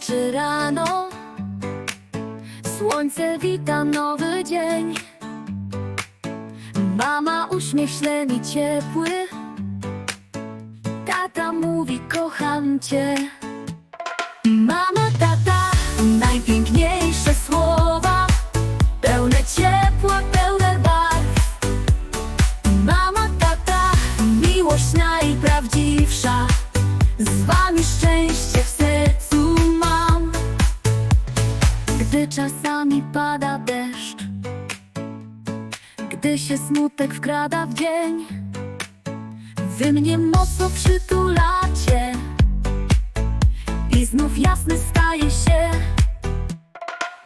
czy rano Słońce wita nowy dzień. Mama uśmiech śle mi ciepły Tata mówi kocham cię Mama, tata, najpiękniejsze słowa. Pełne ciepła, pełne barw. Mama, tata, miłość najprawdziwsza. Z Czasami pada deszcz. Gdy się smutek wkrada w dzień Wy mnie mocno przytulacie I znów jasny staje się.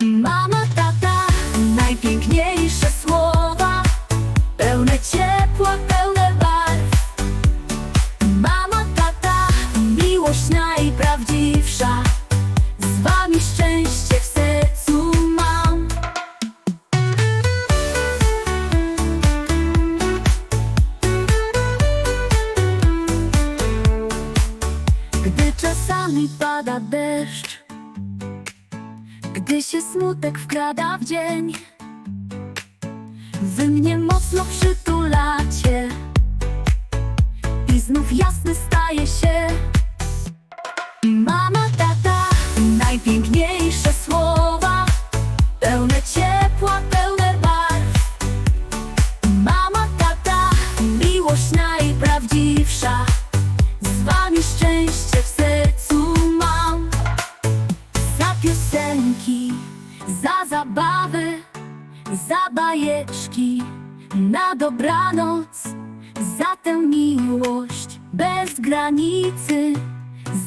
Mama, tata, najpiękniejsze słowa Pełne ciepła, pełne barw. Mama, tata, miłość najprawdziwsza Z wami szczęście Gdy się smutek wkrada w dzień Wy mnie mocno przytulacie. I znów jasny staje się. Mama, tata, najpiękniejsze Za bajeczki, na dobranoc Za tę miłość bez granicy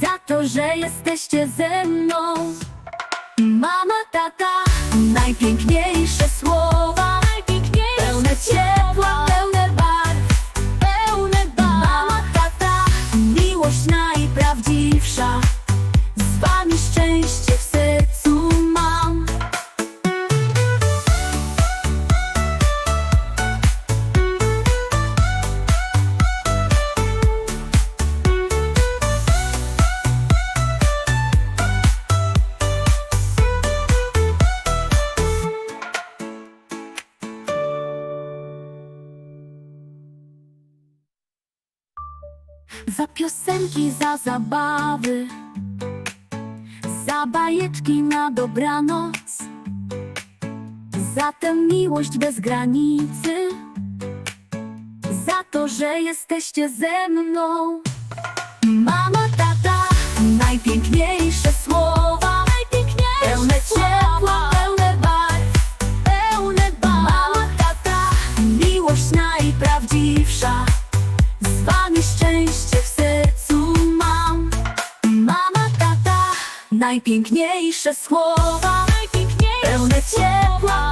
Za to, że jesteście ze mną. Mama, tata, najpiękniejsze słowa Pełne ciepła, pełne barw Pełne barw. Mama, tata, miłość najprawdziwsza Za piosenki, za zabawy Za bajeczki na dobranoc Za tę miłość bez granicy Za to, że jesteście ze mną. Mama, tata, najpiękniejsze słowa Pełne ciepła, pełne barw Pełne barw Mama, tata, miłość najprawdziwsza z wami szczęście w sercu mam. Mama, tata, najpiękniejsze słowa. Pełne ciepła,